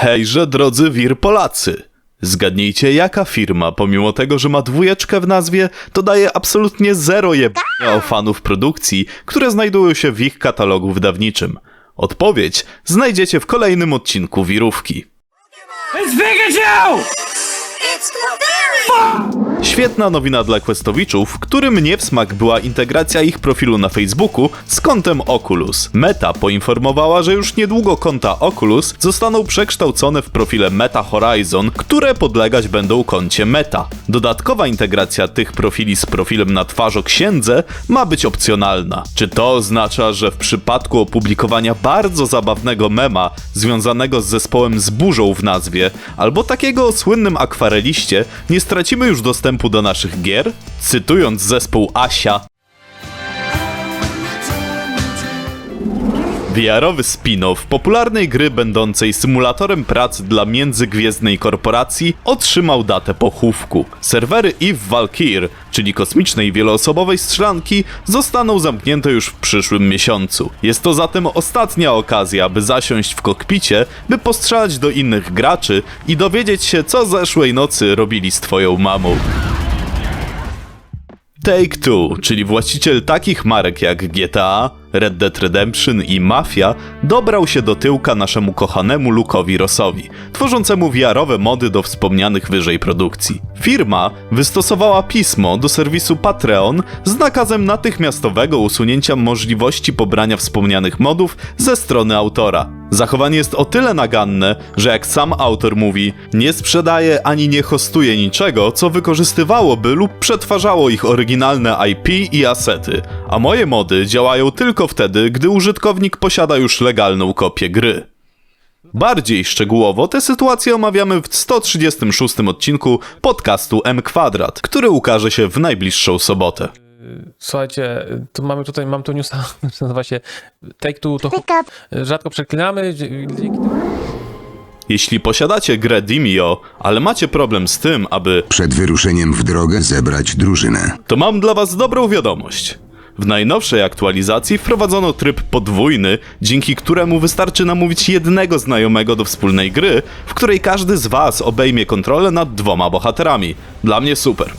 Hejże, drodzy wir Polacy! Zgadnijcie, jaka firma, pomimo tego, że ma dwójeczkę w nazwie, to daje absolutnie zero jebania o fanów produkcji, które znajdują się w ich katalogu wydawniczym. Odpowiedź znajdziecie w kolejnym odcinku Wirówki. It's Pikachu! Świetna nowina dla Questowiczów, którym nie w smak była integracja ich profilu na Facebooku z kontem Oculus. Meta poinformowała, że już niedługo konta Oculus zostaną przekształcone w profile Meta Horizon, które podlegać będą koncie Meta. Dodatkowa integracja tych profili z profilem na twarzoksiędze ma być opcjonalna. Czy to oznacza, że w przypadku opublikowania bardzo zabawnego mema związanego z zespołem z burzą w nazwie, albo takiego o słynnym akwareliście, nie stracimy już dostępu do naszych gier? Cytując zespół Asia, VR-owy spin-off popularnej gry będącej symulatorem pracy dla międzygwiezdnej korporacji otrzymał datę pochówku. Serwery EVE Valkyr, czyli kosmicznej wieloosobowej strzelanki, zostaną zamknięte już w przyszłym miesiącu. Jest to zatem ostatnia okazja, aby zasiąść w kokpicie, by postrzelać do innych graczy i dowiedzieć się, co zeszłej nocy robili z twoją mamą. Take-Two, czyli właściciel takich marek jak GTA, Red Dead Redemption i Mafia, dobrał się do tyłka naszemu kochanemu Luke'owi Rossowi, tworzącemu VR-owe mody do wspomnianych wyżej produkcji. Firma wystosowała pismo do serwisu Patreon z nakazem natychmiastowego usunięcia możliwości pobrania wspomnianych modów ze strony autora. Zachowanie jest o tyle naganne, że jak sam autor mówi, nie sprzedaje ani nie hostuje niczego, co wykorzystywałoby lub przetwarzało ich oryginalne IP i asety, a moje mody działają tylko wtedy, gdy użytkownik posiada już legalną kopię gry. Bardziej szczegółowo tę sytuację omawiamy w 136 odcinku podcastu M Kwadrat, który ukaże się w najbliższą sobotę. Słuchajcie, tu mamy tutaj, mam tu newsa, nazywa się Take Two, to rzadko przeklinamy, Jeśli posiadacie grę Dimio, ale macie problem z tym, aby Przed wyruszeniem w drogę zebrać drużynę. to mam dla Was dobrą wiadomość. W najnowszej aktualizacji wprowadzono tryb podwójny, dzięki któremu wystarczy namówić jednego znajomego do wspólnej gry, w której każdy z Was obejmie kontrolę nad dwoma bohaterami. Dla mnie super.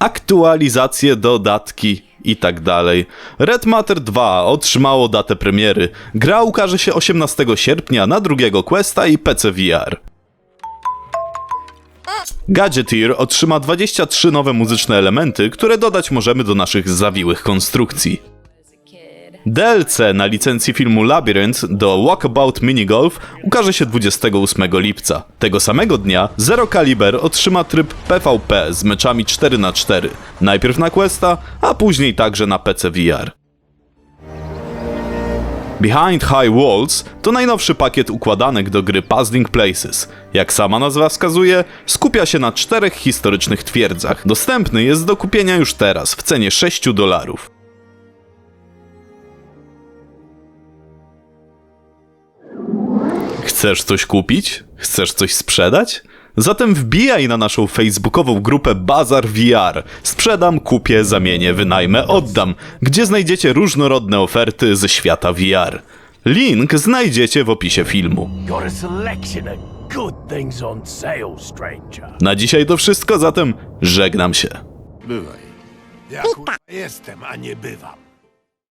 Aktualizacje, dodatki i tak dalej. Red Matter 2 otrzymało datę premiery. Gra ukaże się 18 sierpnia na drugiego Questa i PC VR. Gadgeteer otrzyma 23 nowe muzyczne elementy, które dodać możemy do naszych zawiłych konstrukcji. DLC na licencji filmu Labyrinth do Walkabout Minigolf ukaże się 28 lipca. Tego samego dnia Zero Caliber otrzyma tryb PvP z meczami 4x4, najpierw na Questa, a później także na PC VR. Behind High Walls to najnowszy pakiet układanek do gry Puzzling Places. Jak sama nazwa wskazuje, skupia się na czterech historycznych twierdzach. Dostępny jest do kupienia już teraz w cenie 6 dolarów. Chcesz coś kupić? Chcesz coś sprzedać? Zatem wbijaj na naszą facebookową grupę Bazar VR. Sprzedam, kupię, zamienię, wynajmę, oddam, gdzie znajdziecie różnorodne oferty ze świata VR. Link znajdziecie w opisie filmu. Na dzisiaj to wszystko, zatem żegnam się. Bywaj. Ja kurwa jestem, a nie bywam.